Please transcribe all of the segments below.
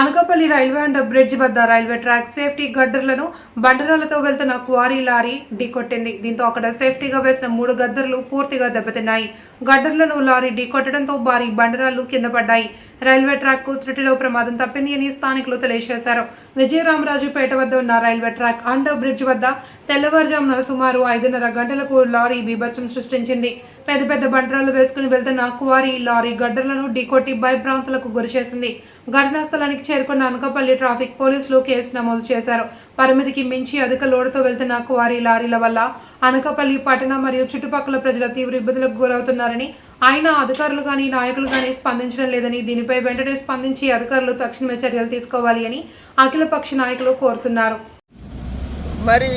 Anakapalli railway and bridge వద్ద railway track safety గడ్డర్లను బండరాలతో వెళ్తున్న క్వారీ లారీ ఢీకొట్టింది. దీంతో అక్కడ సేఫ్టీగా వేసిన మూడు గద్దర్లు పూర్తిగా దెబ్బతిన్నాయి. గడ్డర్లను లారీ ఢీకొట్టడంతో భారీ బండరాలు కింద పడ్డాయి. రైల్వే ట్రాక్ త్రుటిలో ప్రమాదం తప్పింది అని స్థానికులు తెలియజేశారు. విజయరామరాజుపేట వద్ద ఉన్న రైల్వే ట్రాక్ అండర్ బ్రిడ్జ్ వద్ద తెల్లవారుజామున సుమారు ఐదున్నర గంటలకు లారీ బీభత్సం సృష్టించింది. పెద్ద పెద్ద బండరాలు వేసుకుని వెళ్తున్న క్వారీ లారీ గడ్డర్లను ఢీకొట్టి భయభ్రాంతులకు గురిచేసింది ఘటనా స్థలానికి చేరుకున్న అనకాపల్లి ట్రాఫిక్ పోలీసులు కేసు నమోదు చేశారు. పరిమితికి మించి అధిక లోడుతో వెళ్తున్న క్వారీ లారీల వల్ల అనకాపల్లి పట్టణ మరియు చుట్టుపక్కల ప్రజల తీవ్ర ఇబ్బందులకు గురవుతున్నారని ఆయన అధికారులు కానీ నాయకులు కానీ స్పందించడం లేదని దీనిపై వెంటనే స్పందించి అధికారులు తక్షణమే చర్యలు తీసుకోవాలి అని అఖిలపక్ష నాయకులు కోరుతున్నారు. మరి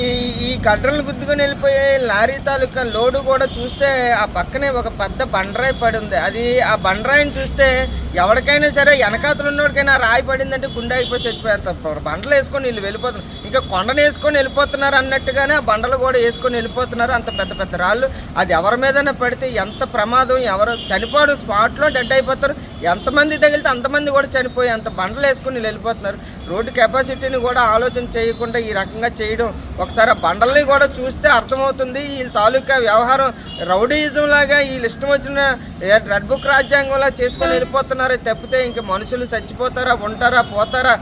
ఈ- కట్రలు గుద్దుకొని వెళ్ళిపోయే లారీ తాలూకా లోడు కూడా చూస్తే ఆ పక్కనే ఒక పెద్ద బండరాయి పడింది. అది ఆ బండరాయిని చూస్తే ఎవరికైనా సరే వెనకాతలు ఉన్నోడికైనా రాయి పడిందంటే గుండె అయిపోయి చచ్చిపోయేంత బండలు వేసుకొని వీళ్ళు వెళ్ళిపోతున్నారు. ఇంకా కొండను వేసుకొని వెళ్ళిపోతున్నారు అన్నట్టుగానే ఆ బండలు కూడా వేసుకొని వెళ్ళిపోతున్నారు. అంత పెద్ద పెద్ద రాళ్ళు. అది ఎవరి మీదైనా పడితే ఎంత ప్రమాదం ఎవరు చనిపోవడం స్పాట్లో డెడ్ అయిపోతారు. ఎంతమంది తగిలితే అంతమంది కూడా చనిపోయి అంత బండలు వేసుకొని వెళ్ళిపోతున్నారు. రోడ్డు కెపాసిటీని కూడా ఆలోచన చేయకుండా ఈ రకంగా చేయడం ఒకసారి బండల్ని కూడా చూస్తే అర్థమవుతుంది. వీళ్ళ తాలూకా వ్యవహారం రౌడీయిజం లాగా వీళ్ళు ఇష్టం వచ్చిన రెడ్ బుక్ రాజ్యాంగంలో చేసుకొని వెళ్ళిపోతున్నారు తప్పితే ఇంక మనుషులు చచ్చిపోతారా ఉంటారా పోతారా?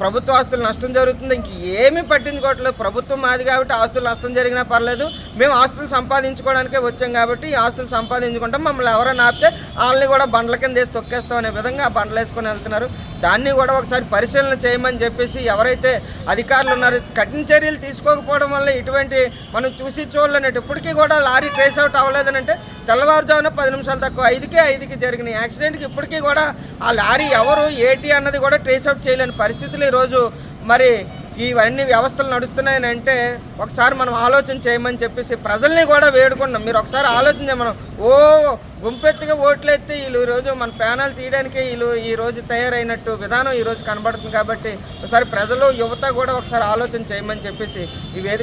ప్రభుత్వ ఆస్తులు నష్టం జరుగుతుంది. ఇంక ఏమీ పట్టించుకోవట్లేదు ప్రభుత్వం మాది కాబట్టి ఆస్తులు నష్టం జరిగినా పర్లేదు. మేము ఆస్తులు సంపాదించుకోవడానికే వచ్చాం కాబట్టి ఈ ఆస్తులు సంపాదించుకుంటాం. మమ్మల్ని ఎవరైనా ఆపితే వాళ్ళని కూడా బండ్ల కింద వేసి తొక్కేస్తాం అనే విధంగా ఆ బండ్లు వేసుకొని వెళ్తున్నారు. దాన్ని కూడా ఒకసారి పరిశీలన చేయమని చెప్పేసి ఎవరైతే అధికారులు ఉన్నారో కఠిన చర్యలు తీసుకోకపోవడం వల్ల ఇటువంటి మనం చూసి చూడలేనట్టు ఇప్పటికీ కూడా లారీ ట్రేస్ అవుట్ అవ్వలేదనంటే తెల్లవారుజామున పది నిమిషాలు తక్కువ. ఐదుకే ఐదుకి జరిగిన యాక్సిడెంట్కి ఇప్పటికీ కూడా ఆ లారీ ఎవరు ఏటి అన్నది కూడా ట్రేస్ అవుట్ చేయలేని పరిస్థితులు ఈరోజు మరి ఇవన్నీ వ్యవస్థలు నడుస్తున్నాయని అంటే ఒకసారి మనం ఆలోచన చేయమని చెప్పేసి ప్రజల్ని కూడా వేడుకున్నాం మీరు ఒకసారి ఆలోచన మనం. ఓ గుంపెత్తుగా ఓట్లు ఎత్తి వీళ్ళు ఈరోజు మన ప్యానల్ తీయడానికి వీళ్ళు ఈ రోజు తయారైనట్టు విధానం ఈరోజు కనబడుతుంది కాబట్టి ఒకసారి ప్రజలు యువత కూడా ఒకసారి ఆలోచన చేయమని చెప్పేసి ఈ వేదిక